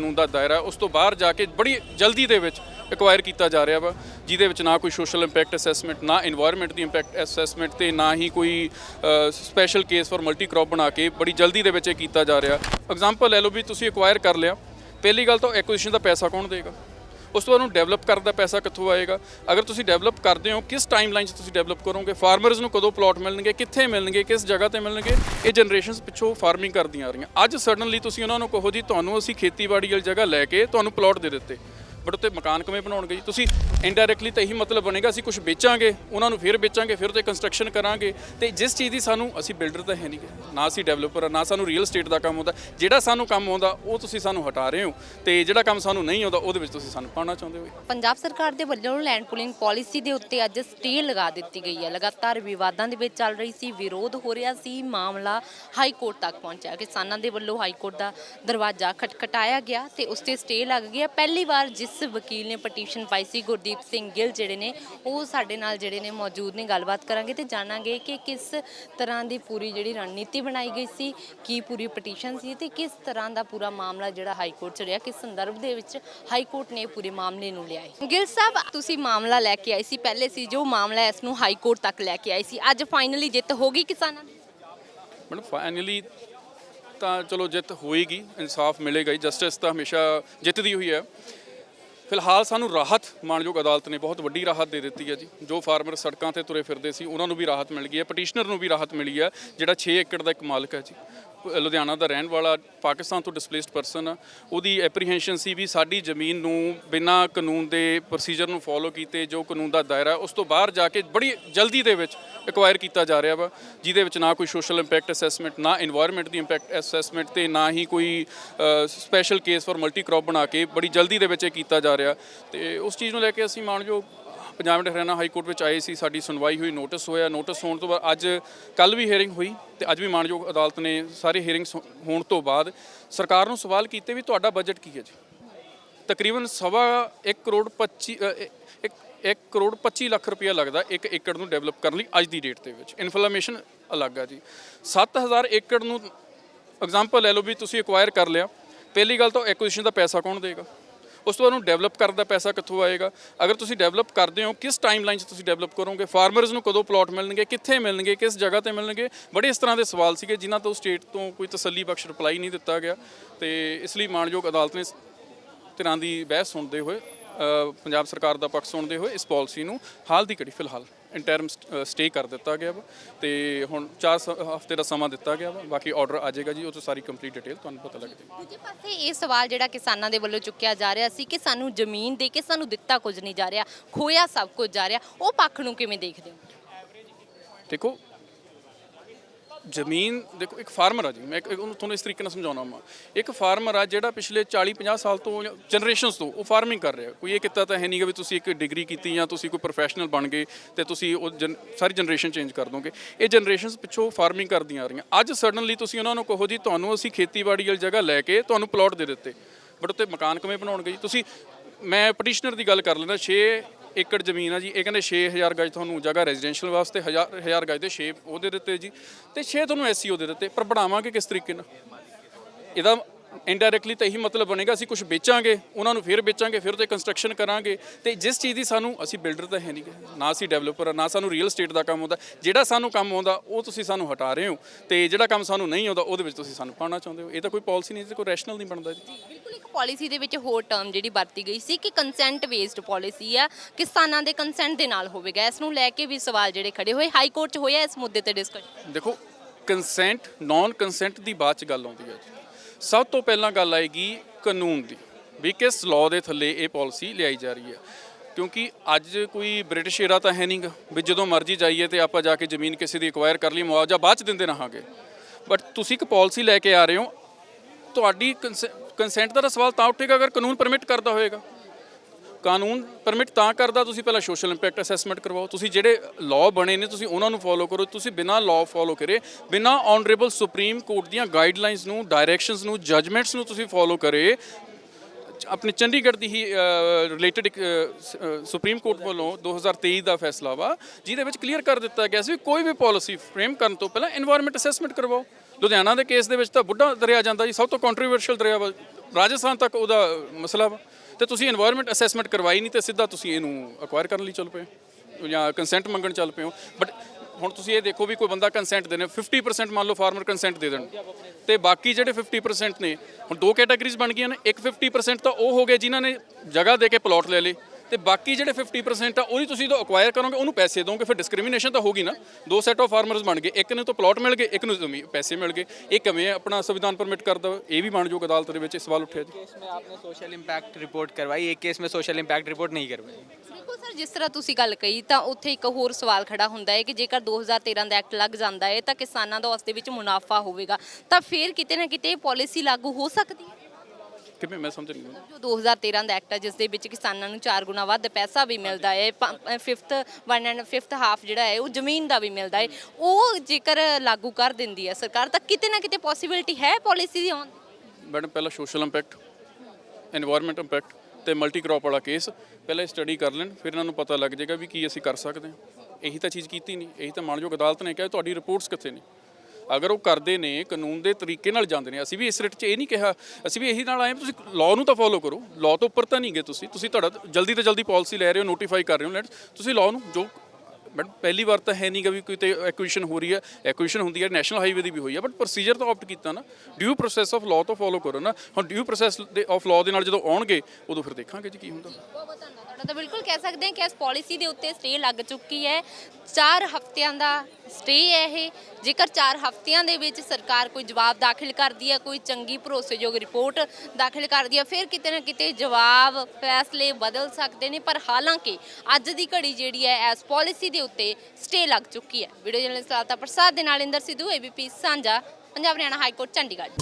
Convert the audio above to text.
ਕਾਨੂੰਨ ਦਾ ਦਾਇਰਾ ਉਸ ਤੋਂ ਬਾਹਰ ਜਾ ਕੇ ਬੜੀ ਜਲਦੀ ਦੇ ਵਿੱਚ ਐਕਵਾਇਰ ਕੀਤਾ ਜਾ ਰਿਹਾ ਵਾ, ਜਿਹਦੇ ਵਿੱਚ ਨਾ ਕੋਈ ਸੋਸ਼ਲ ਇੰਪੈਕਟ ਅਸੈਸਮੈਂਟ ਨਾ এনवायरमेंट ਦੀ ਇੰਪੈਕਟ ਅਸੈਸਮੈਂਟ ਤੇ ਨਾ ਹੀ ਕੋਈ special case for multi crop ਬਣਾ ਕੇ ਬੜੀ ਜਲਦੀ ਦੇ ਵਿੱਚ ਇਹ ਕੀਤਾ ਜਾ ਰਿਹਾ। ਐਗਜ਼ਾਮਪਲ ਲੈ ਲਓ ਵੀ ਤੁਸੀਂ ਐਕਵਾਇਰ ਕਰ ਲਿਆ, ਪਹਿਲੀ ਗੱਲ ਤਾਂ ਐਕੁਜੀਸ਼ਨ ਦਾ ਪੈਸਾ ਕੌਣ ਦੇਗਾ? ਉਸ ਤੋਂ ਬਾਅਦ ਉਹਨੂੰ ਡਿਵੈਲਪ ਕਰਨ ਦਾ ਪੈਸਾ ਕਿੱਥੋਂ ਆਏਗਾ? ਅਗਰ ਤੁਸੀਂ ਡਿਵੈਲਪ ਕਰਦੇ ਹੋ, ਕਿਸ ਟਾਈਮਲਾਈਨ 'ਚ ਤੁਸੀਂ ਡਿਵੈਲਪ ਕਰੋਗੇ? ਫਾਰਮਰਸ ਨੂੰ ਕਦੋਂ ਪਲਾਟ ਮਿਲਣਗੇ? ਕਿੱਥੇ ਮਿਲਣਗੇ? ਕਿਸ ਜਗ੍ਹਾ ਤੇ ਮਿਲਣਗੇ? ਇਹ ਜਨਰੇਸ਼ਨਸ ਪਿੱਛੋਂ ਫਾਰਮਿੰਗ ਕਰਦੀਆਂ ਆ ਰਹੀਆਂ। ਅੱਜ ਸਡਨਲੀ ਤੁਸੀਂ ਉਹਨਾਂ ਨੂੰ ਕਹੋ ਜੀ, ਤੁਹਾਨੂੰ ਅਸੀਂ ਖੇਤੀਬਾੜੀ ਵਾਲੀ ਜਗ੍ਹਾ ਲੈ ਕੇ ਤੁਹਾਨੂੰ ਪਲਾਟ ਦੇ ਦਿੱਤੇ। ਬਟ ਉੱਤੇ ਮਕਾਨ ਕਿਵੇਂ ਬਣਾਉਣਗੇ ਜੀ? ਤੁਸੀਂ ਇਨਡਾਇਰੈਕਟਲੀ ਤਾਂ ਇਹੀ ਮਤਲਬ ਬਣੇਗਾ, ਅਸੀਂ ਕੁਝ ਵੇਚਾਂਗੇ, ਉਹਨਾਂ ਨੂੰ ਫਿਰ ਵੇਚਾਂਗੇ, ਫਿਰ ਉੱਤੇ ਕੰਸਟਰਕਸ਼ਨ ਕਰਾਂਗੇ। ਤੇ ਜਿਸ ਚੀਜ਼ ਦੀ ਸਾਨੂੰ, ਅਸੀਂ ਬਿਲਡਰ ਤਾਂ ਹੈ ਨਹੀਂ ਗੇ। ਨਾ ਅਸੀਂ ਡਿਵੈਲਪਰ ਨਾ ਸਾਨੂੰ ਰੀਅਲ ਏਸਟੇਟ ਦਾ ਕੰਮ ਆਉਂਦਾ। ਜਿਹੜਾ ਸਾਨੂੰ ਕੰਮ ਆਉਂਦਾ, ਉਹ ਤੁਸੀਂ ਸਾਨੂੰ ਹਟਾ ਰਹੇ ਹੋ। ਤੇ ਜਿਹੜਾ ਕੰਮ ਸਾਨੂੰ ਨਹੀਂ ਆਉਂਦਾ, ਉਹਦੇ ਵਿੱਚ ਤੁਸੀਂ ਸਾਨੂੰ ਪਾਉਣਾ ਚਾਹੁੰਦੇ ਹੋ ਪੰਜਾਬ ਸਰਕਾਰ ਦੇ ਵੱਲੋਂ ਲੈਂਡ ਪੂਲਿੰਗ ਪਾਲਿਸੀ ਦੇ ਉੱਤੇ ਅੱਜ ਸਟੇ ਲਗਾ ਦਿੱਤੀ ਗਈ ਹੈ। ਲਗਾਤਾਰ ਵਿਵਾਦਾਂ ਦੇ ਵਿੱਚ ਚੱਲ ਰਹੀ ਸੀ, ਵਿਰੋਧ ਹੋ ਰਿਹਾ ਸੀ। ਮਾਮਲਾ ਹਾਈ ਕੋਰਟ ਤੱਕ ਪਹੁੰਚਿਆ। ਕਿਸਾਨਾਂ ਦੇ ਵੱਲੋਂ ਹਾਈ ਕੋਰਟ ਦਾ ਦਰਵਾਜ਼ਾ ਖਟਖਟਾਇਆ ਗਿਆ ਤੇ ਉਸ ਤੇ ਸਟੇ ਲੱਗ ਗਿਆ ਪਹਿਲੀ ਵਾਰ ਜਿਸ ਵਕੀਲ ਨੇ ਪਟੀਸ਼ਨ ਪਾਈ ਸੀ, ਗੁਰਦੀਪ ਸਿੰਘ ਗਿੱਲ ਜਿਹੜੇ ਨੇ, ਉਹ ਸਾਡੇ ਨਾਲ ਜਿਹੜੇ ਨੇ ਮੌਜੂਦ ਨੇ, ਗੱਲਬਾਤ ਕਰਾਂਗੇ ਤੇ ਜਾਣਾਂਗੇ ਕਿ ਕਿਸ ਤਰ੍ਹਾਂ ਦੀ ਪੂਰੀ ਜਿਹੜੀ ਰਣਨੀਤੀ ਬਣਾਈ ਗਈ ਸੀ, ਕੀ ਪੂਰੀ ਪਟੀਸ਼ਨ ਸੀ ਤੇ ਕਿਸ ਤਰ੍ਹਾਂ ਦਾ ਪੂਰਾ ਮਾਮਲਾ ਜਿਹੜਾ ਹਾਈ ਕੋਰਟ ਚ ਰਿਹਾ, ਕਿਸ ਸੰਦਰਭ ਦੇ ਵਿੱਚ ਹਾਈ ਕੋਰਟ ਨੇ ਪੂਰੇ ਮਾਮਲੇ ਨੂੰ ਲਿਆ ਹੈ। ਗਿੱਲ ਸਾਹਿਬ, ਤੁਸੀਂ ਮਾਮਲਾ ਲੈ ਕੇ ਆਏ ਸੀ, ਪਹਿਲੇ ਸੀ ਜੋ ਮਾਮਲਾ ਇਸ ਨੂੰ ਹਾਈ ਕੋਰਟ ਤੱਕ ਲੈ ਕੇ ਆਏ ਸੀ, ਅੱਜ ਫਾਈਨਲੀ ਜਿੱਤ ਹੋ ਗਈ ਕਿਸਾਨਾਂ ਦੀ? ਮੈਡਮ ਫਾਈਨਲੀ ਤਾਂ ਚਲੋ ਜਿੱਤ ਹੋਏਗੀ, ਇਨਸਾਫ ਮਿਲੇਗਾ ਹੀ ਜਸਟਿਸ ਤਾਂ ਹਮੇਸ਼ਾ ਜਿੱਤਦੀ ਹੋਈ ਹੈ। ਫਿਲਹਾਲ ਸਾਨੂੰ ਰਾਹਤ ਮਾਨਯੋਗ ਅਦਾਲਤ ਨੇ ਬਹੁਤ ਵੱਡੀ ਰਾਹਤ ਦੇ ਦਿੱਤੀ ਹੈ ਜੀ। ਜੋ ਫਾਰਮਰ ਸੜਕਾਂ ਤੇ ਤੁਰੇ ਫਿਰਦੇ ਸੀ, ਉਹਨਾਂ ਨੂੰ ਵੀ ਰਾਹਤ ਮਿਲ ਗਈ ਹੈ, ਪਟੀਸ਼ਨਰ ਨੂੰ ਵੀ ਰਾਹਤ ਮਿਲੀ ਹੈ, ਜਿਹੜਾ 6 ਏਕੜ ਦਾ ਇੱਕ ਮਾਲਕ ਹੈ ਜੀ। ਲੁਧਿਆਣਾ ਦਾ ਰਹਿਣ ਵਾਲਾ, ਪਾਕਿਸਤਾਨ ਤੋਂ ਡਿਸਪਲੇਸਡ ਪਰਸਨ ਆ, ਉਹਦੀ ਐਪਰੀਹੈਂਸ਼ਨ ਸੀ ਵੀ ਸਾਡੀ ਜ਼ਮੀਨ ਨੂੰ ਬਿਨਾਂ ਕਾਨੂੰਨ ਦੇ ਪ੍ਰੋਸੀਜਰ ਨੂੰ ਫੋਲੋ ਕੀਤੇ, ਜੋ ਕਾਨੂੰਨ ਦਾ ਦਾਇਰਾ, ਉਸ ਤੋਂ ਬਾਹਰ ਜਾ ਕੇ ਬੜੀ ਜਲਦੀ ਦੇ ਵਿੱਚ ਐਕਵਾਇਰ ਕੀਤਾ ਜਾ ਰਿਹਾ ਵਾ, ਜਿਹਦੇ ਵਿੱਚ ਨਾ ਕੋਈ ਸੋਸ਼ਲ ਇੰਪੈਕਟ ਅਸੈਸਮੈਂਟ ਨਾ এনवायरमेंट ਦੀ ਇੰਪੈਕਟ ਅਸੈਸਮੈਂਟ ਤੇ ਨਾ ਹੀ ਕੋਈ special case for multi crop ਬਣਾ ਕੇ ਬੜੀ ਜਲਦੀ ਦੇ ਵਿੱਚ ਇਹ ਕੀਤਾ ਜਾ ਰਿਹਾ। ਤੇ ਉਸ ਚੀਜ਼ ਨੂੰ ਲੈ ਕੇ ਅਸੀਂ ਮਾਨਯੋਗ Punjab and Haryana high court ਵਿੱਚ ਆਏ ਸੀ, ਸਾਡੀ ਸੁਣਵਾਈ ਹੋਈ ਨੋਟਿਸ ਹੋਇਆ। ਨੋਟਿਸ ਹੋਣ ਤੋਂ ਬਾਅਦ ਅੱਜ ਕੱਲ ਵੀ ਹੀਅਰਿੰਗ ਹੋਈ ਤੇ ਅੱਜ ਵੀ ਮਾਨਯੋਗ ਅਦਾਲਤ ਨੇ ਸਾਰੇ ਹੀਅਰਿੰਗ ਹੋਣ ਤੋਂ ਬਾਅਦ ਸਰਕਾਰ ਨੂੰ ਸਵਾਲ ਕੀਤੇ ਵੀ ਤੁਹਾਡਾ ਬਜਟ ਕੀ ਹੈ ਜੀ? ਤਕਰੀਬਨ ਸਵਾ 1 ਕਰੋੜ 25 ਇੱਕ 1 ਕਰੋੜ 25 ਲੱਖ ਰੁਪਇਆ ਲੱਗਦਾ ਇੱਕ ਏਕੜ ਨੂੰ ਡਿਵੈਲਪ ਕਰਨ ਲਈ ਅੱਜ ਦੀ ਡੇਟ ਦੇ ਵਿੱਚ। ਇਨਫਲੇਮੇਸ਼ਨ ਅਲੱਗ ਆ ਜੀ। 7000 ਏਕੜ ਨੂੰ ਐਗਜ਼ਾਮਪਲ ਲੈ ਲਓ ਵੀ ਤੁਸੀਂ ਐਕਵਾਇਰ ਕਰ ਲਿਆ। ਪਹਿਲੀ ਗੱਲ ਤਾਂ ਐਕੁਜੀਸ਼ਨ ਦਾ ਪੈਸਾ ਕੌਣ ਦੇਗਾ? ਉਸ ਤੋਂ ਬਾਅਦ ਉਹਨੂੰ ਡਿਵੈਲਪ ਕਰਨ ਦਾ ਪੈਸਾ ਕਿੱਥੋਂ ਆਏਗਾ? ਅਗਰ ਤੁਸੀਂ ਡਿਵੈਲਪ ਕਰਦੇ ਹੋ, ਕਿਸ ਟਾਈਮ ਲਾਈਨ 'ਚ ਤੁਸੀਂ ਡਿਵੈਲਪ ਕਰੋਗੇ? ਫਾਰਮਰਸ ਨੂੰ ਕਦੋਂ ਪਲਾਟ ਮਿਲਣਗੇ? ਕਿੱਥੇ ਮਿਲਣਗੇ? ਕਿਸ ਜਗ੍ਹਾ ਤੇ ਮਿਲਣਗੇ? ਬੜੇ ਇਸ ਤਰ੍ਹਾਂ ਦੇ ਸਵਾਲ ਸੀਗੇ ਜਿਨ੍ਹਾਂ ਤੋਂ ਸਟੇਟ ਤੋਂ ਕੋਈ ਤਸੱਲੀ ਬਖਸ਼ ਰਿਪਲਾਈ ਨਹੀਂ ਦਿੱਤਾ ਗਿਆ। ਤੇ ਇਸ ਲਈ ਮਾਣਯੋਗ ਅਦਾਲਤ ਨੇ ਧਿਰਾਂ ਦੀ ਬਹਿਸ ਸੁਣਦੇ ਹੋਏ ਪੰਜਾਬ ਸਰਕਾਰ ਦਾ ਪੱਖ ਸੁਣਦੇ ਹੋਏ ਇਸ ਪਾਲਿਸੀ ਨੂੰ ਹਾਲ ਦੀ ਘੜੀ ਫਿਲਹਾਲ ਇੰਟਰਮ ਸਟੇ ਕਰ ਦਿੱਤਾ ਗਿਆ ਵਾ ਤੇ ਹੁਣ 4 ਹਫ਼ਤੇ ਦਾ ਸਮਾਂ ਦਿੱਤਾ ਗਿਆ ਵਾ ਬਾਕੀ ਆਰਡਰ ਆ ਜਾਏਗਾ ਜੀ ਉਹ ਤੋਂ ਸਾਰੀ ਕੰਪਲੀਟ ਡਿਟੇਲ ਤੁਹਾਨੂੰ ਪਤਾ ਲੱਗ ਜਾਏਗੀ। ਦੂਜੇ ਪਾਸੇ ਇਹ ਸਵਾਲ ਜਿਹੜਾ ਕਿਸਾਨਾਂ ਦੇ ਵੱਲੋਂ ਚੁੱਕਿਆ ਜਾ ਰਿਹਾ ਸੀ ਕਿ ਸਾਨੂੰ ਜ਼ਮੀਨ ਦੇ ਕੇ ਸਾਨੂੰ ਦਿੱਤਾ ਕੁਝ ਨਹੀਂ ਜਾ ਰਿਹਾ ਖੋਇਆ ਸਭ ਕੁਝ ਜਾ ਰਿਹਾ ਉਹ ਪੱਖ ਨੂੰ ਕਿਵੇਂ ਦੇਖਦੇ ਹੋ? ਦੇਖੋ ਜ਼ਮੀਨ, ਦੇਖੋ ਇੱਕ ਫਾਰਮਰ ਆ ਜੀ, ਮੈਂ ਇੱਕ- ਉਹਨੂੰ ਤੁਹਾਨੂੰ ਇਸ ਤਰੀਕੇ ਨਾਲ ਸਮਝਾਉਣਾ ਮੈਂ ਇੱਕ ਫਾਰਮਰ ਆ ਜਿਹੜਾ ਪਿਛਲੇ 40 50 ਸਾਲ ਤੋਂ ਜਨਰੇਸ਼ਨਸ ਤੋਂ ਉਹ ਫਾਰਮਿੰਗ ਕਰ ਰਿਹਾ। ਕੋਈ ਇਹ ਕਿੱਤਾ ਤਾਂ ਹੈ ਨਹੀਂਗਾ ਵੀ ਤੁਸੀਂ ਇੱਕ ਡਿਗਰੀ ਕੀਤੀ ਜਾਂ ਤੁਸੀਂ ਕੋਈ ਪ੍ਰੋਫੈਸ਼ਨਲ ਬਣ ਗਏ ਤੇ ਤੁਸੀਂ ਉਹ ਜਨ- ਸਾਰੀ ਜਨਰੇਸ਼ਨ ਚੇਂਜ ਕਰ ਦੋਗੇ। ਇਹ ਜਨਰੇਸ਼ਨਸ ਪਿੱਛੋਂ ਫਾਰਮਿੰਗ ਕਰਦੀਆਂ ਆ ਰਹੀਆਂ। ਅੱਜ ਸਡਨਲੀ ਤੁਸੀਂ ਉਹਨਾਂ ਨੂੰ ਕਹੋ ਜੀ, ਤੁਹਾਨੂੰ ਅਸੀਂ ਖੇਤੀਬਾੜੀ ਵਾਲੀ ਜਗ੍ਹਾ ਲੈ ਕੇ ਤੁਹਾਨੂੰ ਪਲਾਟ ਦੇ ਦਿੱਤੇ। ਬਟ ਉੱਤੇ ਮਕਾਨ ਕਿਵੇਂ ਬਣਾਉਣਗੇ ਜੀ? ਤੁਸੀਂ ਮੈਂ ਪਟੀਸ਼ਨਰ ਦੀ ਗੱਲ ਕਰ ਲੈਂਦਾ 6 ਏਕੜ ਜ਼ਮੀਨ ਆ ਜੀ, ਇਹ ਕਹਿੰਦੇ 6000 ਗਜ ਤੁਹਾਨੂੰ ਜਗ੍ਹਾ ਰੈਜ਼ੀਡੈਂਸ਼ੀਅਲ ਵਾਸਤੇ 1000 1000 ਗਜ ਦੇ 6 ਉਹ ਦੇ ਦਿੱਤੇ ਜੀ। ਤੇ 6 ਤੁਹਾਨੂੰ ਐਸਸੀਓ ਦੇ ਦਿੱਤੇ, ਪਰ ਬਣਾਵਾਂਗੇ ਕਿਸ ਤਰੀਕੇ ਨਾਲ? ਇਹਦਾ ਇਨਡਾਇਰੈਕਟਲੀ ਤਾਂ ਇਹੀ ਮਤਲਬ ਬਣੇਗਾ, ਅਸੀਂ ਕੁਝ ਵੇਚਾਂਗੇ, ਉਹਨਾਂ ਨੂੰ ਫਿਰ ਵੇਚਾਂਗੇ, ਫਿਰ ਤੇ ਕੰਸਟਰਕਸ਼ਨ ਕਰਾਂਗੇ। ਤੇ ਜਿਸ ਚੀਜ਼ ਦੀ ਸਾਨੂੰ, ਅਸੀਂ ਬਿਲਡਰ ਤਾਂ ਹੈ ਨਹੀਂ ਗੇ ਨਾ ਅਸੀਂ ਡਿਵੈਲਪਰ ਨਾ ਸਾਨੂੰ ਰੀਅਲ ਏਸਟੇਟ ਦਾ ਕੰਮ ਆਉਂਦਾ। ਜਿਹੜਾ ਸਾਨੂੰ ਕੰਮ ਆਉਂਦਾ, ਉਹ ਤੁਸੀਂ ਸਾਨੂੰ ਹਟਾ ਰਹੇ ਹੋ। ਤੇ ਜਿਹੜਾ ਕੰਮ ਸਾਨੂੰ ਨਹੀਂ ਆਉਂਦਾ, ਉਹਦੇ ਵਿੱਚ ਤੁਸੀਂ ਸਾਨੂੰ ਪਾਉਣਾ ਚਾਹੁੰਦੇ ਹੋ। ਇਹ ਤਾਂ ਕੋਈ ਪਾਲਿਸੀ ਨਹੀਂ ਤੇ ਕੋਈ ਰੈਸ਼ਨਲ ਨਹੀਂ ਬਣਦਾ ਜੀ। ਪਾਲਿਸੀ ਦੇ ਵਿੱਚ ਹੋਰ ਟਰਮ ਜਿਹੜੀ ਵਰਤੀ ਗਈ ਸੀ ਕਿ ਕੰਸੈਂਟ ਬੇਸਡ ਪਾਲਿਸੀ ਆ, ਕਿਸਾਨਾਂ ਦੇ ਕੰਸੈਂਟ ਦੇ ਨਾਲ ਹੋਵੇਗਾ। ਇਸ ਨੂੰ ਲੈ ਕੇ ਵੀ ਸਵਾਲ ਜਿਹੜੇ ਖੜੇ ਹੋਏ ਹਾਈ ਕੋਰਟ 'ਚ ਹੋਇਆ ਇਸ ਮੁੱਦੇ ਤੇ ਡਿਸਕਸ਼ਨ ਦੇਖੋ ਕੰਸੈਂਟ ਨਾਨ ਕੰਸੈਂਟ ਦੀ ਬਾਅਦ ਚ ਗੱਲ ਆਉਂਦੀ ਹੈ ਸਭ ਤੋਂ ਪਹਿਲਾਂ ਗੱਲ ਆਏਗੀ ਕਾਨੂੰਨ ਦੀ, ਵੀ ਕਿਸ ਲਾਅ ਦੇ ਥੱਲੇ ਇਹ ਪਾਲਿਸੀ ਲਿਆਈ ਜਾ ਰਹੀ ਹੈ। ਕਿਉਂਕਿ ਅੱਜ ਕੋਈ ਬ੍ਰਿਟਿਸ਼ ਏਰਾ ਤਾਂ ਹੈ ਨਹੀਂਗਾ ਵੀ ਜਦੋਂ ਮਰਜ਼ੀ ਜਾਈਏ ਤੇ ਆਪਾਂ ਜਾ ਕੇ ਜ਼ਮੀਨ ਕਿਸੇ ਦੀ ਐਕਵਾਇਰ ਕਰ ਲਈ, ਮੁਆਵਜ਼ਾ ਬਾਅਦ ਚ ਦਿੰਦੇ ਰਹਾਂਗੇ। ਬਟ ਤੁਸੀਂ ਇੱਕ ਪਾਲਿਸੀ ਲੈ ਕੇ ਆ ਰਹੇ ਹੋ ਤੁਹਾਡੀ ਕੰਸੈਂਟ ਦਾ ਤਾਂ ਸਵਾਲ ਤਾਂ ਉੱਠੇਗਾ ਅਗਰ ਕਾਨੂੰਨ ਪਰਮਿਟ ਕਰਦਾ ਹੋਏਗਾ। ਕਾਨੂੰਨ ਪਰਮਿਟ ਤਾਂ ਕਰਦਾ, ਤੁਸੀਂ ਪਹਿਲਾਂ ਸੋਸ਼ਲ ਇੰਪੈਕਟ ਅਸੈਸਮੈਂਟ ਕਰਵਾਓ। ਤੁਸੀਂ ਜਿਹੜੇ ਲਾਅ ਬਣੇ ਨੇ, ਤੁਸੀਂ ਉਹਨਾਂ ਨੂੰ ਫੋਲੋ ਕਰੋ। ਤੁਸੀਂ ਬਿਨਾਂ ਲਾਅ ਫੋਲੋ ਕਰੇ, ਬਿਨਾਂ ਆਨਰੇਬਲ ਸੁਪਰੀਮ ਕੋਰਟ ਦੀਆਂ ਗਾਈਡਲਾਈਨਸ ਨੂੰ ਡਾਇਰੈਕਸ਼ਨਸ ਨੂੰ ਜਜਮੈਂਟਸ ਨੂੰ ਤੁਸੀਂ ਫੋਲੋ ਕਰੇ ਆਪਣੇ ਚੰਡੀਗੜ੍ਹ ਦੀ ਹੀ ਰਿਲੇਟਡ ਇੱਕ ਸੁਪਰੀਮ ਕੋਰਟ ਵੱਲੋਂ 2023 ਦਾ ਫੈਸਲਾ ਵਾ, ਜਿਹਦੇ ਵਿੱਚ ਕਲੀਅਰ ਕਰ ਦਿੱਤਾ ਗਿਆ ਸੀ ਕੋਈ ਵੀ ਪਾਲਿਸੀ ਫਰੇਮ ਕਰਨ ਤੋਂ ਪਹਿਲਾਂ এনवायरमेंट ਅਸੈਸਮੈਂਟ ਕਰਵਾਓ। ਲੁਧਿਆਣਾ ਦੇ ਕੇਸ ਦੇ ਵਿੱਚ ਤਾਂ ਬੁੱਢਾ ਦਰਿਆ ਜਾਂਦਾ ਜੀ, ਸਭ ਤੋਂ ਕੰਟਰੋਵਰਸ਼ੀਅਲ ਦਰਿਆ ਵਾ, ਰਾਜਸਥਾਨ ਤੱਕ ਉਹਦਾ ਮਸਲਾ ਵਾ। ਤੇ ਤੁਸੀਂ এনवायरमेंट ਅਸੈਸਮੈਂਟ ਕਰਵਾਈ ਨਹੀਂ ਤੇ ਸਿੱਧਾ ਤੁਸੀਂ ਇਹਨੂੰ ਅਕਵਾਇਰ ਕਰਨ ਲਈ ਚੱਲ ਪਏ ਜਾਂ ਕੰਸੈਂਟ ਮੰਗਣ ਚੱਲ ਪਏ ਹੋ। ਬਟ ਹੁਣ ਤੁਸੀਂ ਇਹ ਦੇਖੋ ਵੀ ਕੋਈ ਬੰਦਾ ਕੰਸੈਂਟ ਦੇਣੇ 50% ਮੰਨ ਲਓ ਫਾਰਮਰ ਕੰਸੈਂਟ ਦੇ ਦੇਣ। ਤੇ ਬਾਕੀ ਜਿਹੜੇ 50% ਨੇ, ਹੁਣ ਦੋ ਕੈਟਾਗਰੀਜ਼ ਬਣ ਗਈਆਂ ਨੇ, ਇੱਕ 50% ਤਾਂ ਉਹ ਹੋ ਗਏ ਜਿਨ੍ਹਾਂ ਨੇ ਜਗ੍ਹਾ ਦੇ ਕੇ ਪਲਾਟ ਲੈ ਲਏ ਤੇ ਬਾਕੀ ਜਿਹੜੇ 50% ਆ, ਉਹਦੀ ਤੁਸੀਂ ਤਾਂ ਅਕਵਾਇਰ ਕਰੋਗੇ, ਉਹਨੂੰ ਪੈਸੇ ਦੋਗੇ, ਫਿਰ ਡਿਸਕ੍ਰਿਮੀਨੇਸ਼ਨ ਤਾਂ ਹੋਗੀ ਨਾ। ਦੋ ਸੈਟ ਆਫ ਫਾਰਮਰਸ ਬਣ ਗਏ, ਇੱਕ ਨੂੰ ਤਾਂ ਪਲਾਟ ਮਿਲ ਗਏ, ਇੱਕ ਨੂੰ ਜ਼ਮੀਨ ਪੈਸੇ ਮਿਲ ਗਏ। ਇਹ ਕਿਵੇਂ ਆਪਣਾ ਸੰਵਿਧਾਨ ਪਰਮਿਟ ਕਰਦਾ, ਇਹ ਵੀ ਬਣ ਮਾਨਯੋਗ ਅਦਾਲਤ ਦੇ ਵਿੱਚ ਸਵਾਲ ਉੱਠਿਆ ਜੀ। ਕੇਸ ਵਿੱਚ ਆਪਨੇ ਸੋਸ਼ਲ ਇੰਪੈਕਟ ਰਿਪੋਰਟ ਕਰਵਾਈ ਇੱਕ ਕੇਸ ਵਿੱਚ ਸੋਸ਼ਲ ਇੰਪੈਕਟ ਰਿਪੋਰਟ ਨਹੀਂ ਕਰਵਾਈ। ਸਰ ਜਿਸ ਤਰ੍ਹਾਂ ਤੁਸੀਂ ਗੱਲ ਕਹੀ ਤਾਂ ਉੱਥੇ ਇੱਕ ਹੋਰ ਸਵਾਲ ਖੜਾ ਹੁੰਦਾ ਹੈ ਕਿ ਜੇਕਰ 2013 ਦਾ ਐਕਟ ਲੱਗ ਜਾਂਦਾ ਹੈ ਤਾਂ ਕਿਸਾਨਾਂ ਦਾ ਉਸ ਦੇ ਵਿੱਚ ਮੁਨਾਫਾ ਹੋਵੇਗਾ। ਤਾਂ ਫਿਰ ਕਿਤੇ ਨਾ ਕਿਤੇ ਪਾਲਿਸੀ ਲਾਗੂ ਹੋ ਸਕਦੀ ਹੈ? ਕਿਵੇਂ? ਮੈਂ ਸਮਝ ਨਹੀਂ ਜੋ 2013 ਦਾ ਐਕਟ ਹੈ ਜਿਸ ਦੇ ਵਿੱਚ ਕਿਸਾਨਾਂ ਨੂੰ 4 ਗੁਣਾ ਵੱਧ ਪੈਸਾ ਵੀ ਮਿਲਦਾ ਹੈ 5th 1 ਐਂਡ 5th ਹਾਫ ਜਿਹੜਾ ਹੈ ਉਹ ਜ਼ਮੀਨ ਦਾ ਵੀ ਮਿਲਦਾ ਹੈ। ਉਹ ਜੇਕਰ ਲਾਗੂ ਕਰ ਦਿੰਦੀ ਹੈ ਸਰਕਾਰ ਤਾਂ ਕਿਤੇ ਨਾ ਕਿਤੇ ਪੋਸਿਬਿਲਿਟੀ ਹੈ ਪਾਲਿਸੀ ਦੀ ਆਉਣ ਮੈਡਮ ਪਹਿਲਾਂ ਸੋਸ਼ਲ ਇੰਪੈਕਟ এনवायरमेंट ਇੰਪੈਕਟ ਤੇ ਮਲਟੀ ਕ੍ਰੌਪ ਵਾਲਾ ਕੇਸ ਪਹਿਲਾਂ ਸਟੱਡੀ ਕਰ ਲੈਣ ਫਿਰ ਇਹਨਾਂ ਨੂੰ ਪਤਾ ਲੱਗ ਜਾਏਗਾ ਵੀ ਕੀ ਅਸੀਂ ਕਰ ਸਕਦੇ ਹਾਂ। ਇਹੀ ਤਾਂ ਚੀਜ਼ ਕੀਤੀ ਨਹੀਂ ਇਹੀ ਤਾਂ ਮਾਨਯੋਗ ਅਦਾਲਤ ਨੇ ਕਿਹਾ ਤੁਹਾਡੀ ਰਿਪੋਰਟਸ ਕਿੱਥੇ ਨੇ। ਅਗਰ ਉਹ ਕਰਦੇ ਨੇ ਕਾਨੂੰਨ ਦੇ ਤਰੀਕੇ ਨਾਲ ਜਾਂਦੇ ਨੇ ਅਸੀਂ ਵੀ ਇਸ ਰਿਟ 'ਚ ਇਹ ਨਹੀਂ ਕਿਹਾ ਅਸੀਂ ਵੀ ਇਹੀ ਨਾਲ ਆਏ ਹਾਂ, ਤੁਸੀਂ ਲਾਅ ਨੂੰ ਤਾਂ ਫੋਲੋ ਕਰੋ। ਲਾਅ ਤੋਂ ਉੱਪਰ ਤਾਂ ਨਹੀਂ ਗਏ ਤੁਸੀਂ ਤੁਸੀਂ ਤੁਹਾਡਾ ਜਲਦੀ ਤੋਂ ਜਲਦੀ ਪਾਲਿਸੀ ਲੈ ਰਹੇ ਹੋ ਨੋਟੀਫਾਈ ਕਰ ਰਹੇ ਹੋ ਲੈਟ ਤੁਸੀਂ ਲਾਅ ਨੂੰ ਜੋ ਬਟ ਪਹਿਲੀ ਵਾਰ ਤਾਂ ਹੈ ਨਹੀਂਗਾ ਵੀ ਕੋਈ ਤੇ ਐਕੁਇਸ਼ਨ ਹੋ ਰਹੀ ਹੈ। ਐਕੁਇਸ਼ਨ ਹੁੰਦੀ ਹੈ ਨੈਸ਼ਨਲ ਹਾਈਵੇ ਦੀ ਵੀ ਹੋਈ ਹੈ। ਬਟ ਪ੍ਰੋਸੀਜਰ ਤਾਂ ਆਪਟ ਕੀਤਾ ਨਾ। ਡਿਊ ਪ੍ਰੋਸੈਸ ਆਫ ਲਾਅ ਤੋਂ ਫੋਲੋ ਕਰੋ ਨਾ। ਹੁਣ ਡਿਊ ਪ੍ਰੋਸੈਸ ਦੇ ਆਫ ਲਾਅ ਦੇ ਨਾਲ ਜਦੋਂ ਆਉਣਗੇ, ਉਦੋਂ ਫਿਰ ਦੇਖਾਂਗੇ ਜੀ ਕੀ ਹੁੰਦਾ। ਬਹੁਤ ਤਾਂ ਬਿਲਕੁਲ ਕਹਿ ਸਕਦੇ ਹਾਂ ਕਿ ਇਸ ਪਾਲਿਸੀ ਦੇ ਉੱਤੇ ਸਟੇ ਲੱਗ ਚੁੱਕੀ ਹੈ। 4 ਹਫ਼ਤਿਆਂ ਦਾ ਸਟੇ ਹੈ ਇਹ। ਜੇਕਰ 4 ਹਫ਼ਤਿਆਂ ਦੇ ਵਿੱਚ ਸਰਕਾਰ ਕੋਈ ਜਵਾਬ ਦਾਖਲ ਕਰਦੀ ਹੈ, ਕੋਈ ਚੰਗੀ ਭਰੋਸੇਯੋਗ ਰਿਪੋਰਟ ਦਾਖਲ ਕਰਦੀ ਹੈ, ਫਿਰ ਕਿਤੇ ਨਾ ਕਿਤੇ ਜਵਾਬ ਫੈਸਲੇ ਬਦਲ ਸਕਦੇ ਨੇ। ਪਰ ਹਾਲਾਂਕਿ ਅੱਜ ਦੀ ਘੜੀ ਜਿਹੜੀ ਹੈ, ਇਸ ਪਾਲਿਸੀ ਦੇ ਉੱਤੇ ਸਟੇ ਲੱਗ ਚੁੱਕੀ ਹੈ। ਵੀਡੀਓ ਜਰਨਲਿਸਟ ਲਾਲਤਾ ਪ੍ਰਸਾਦ ਦੇ ਨਾਲ Inder Sidhu ABP Sanjha, Punjab Haryana high court Chandigarh.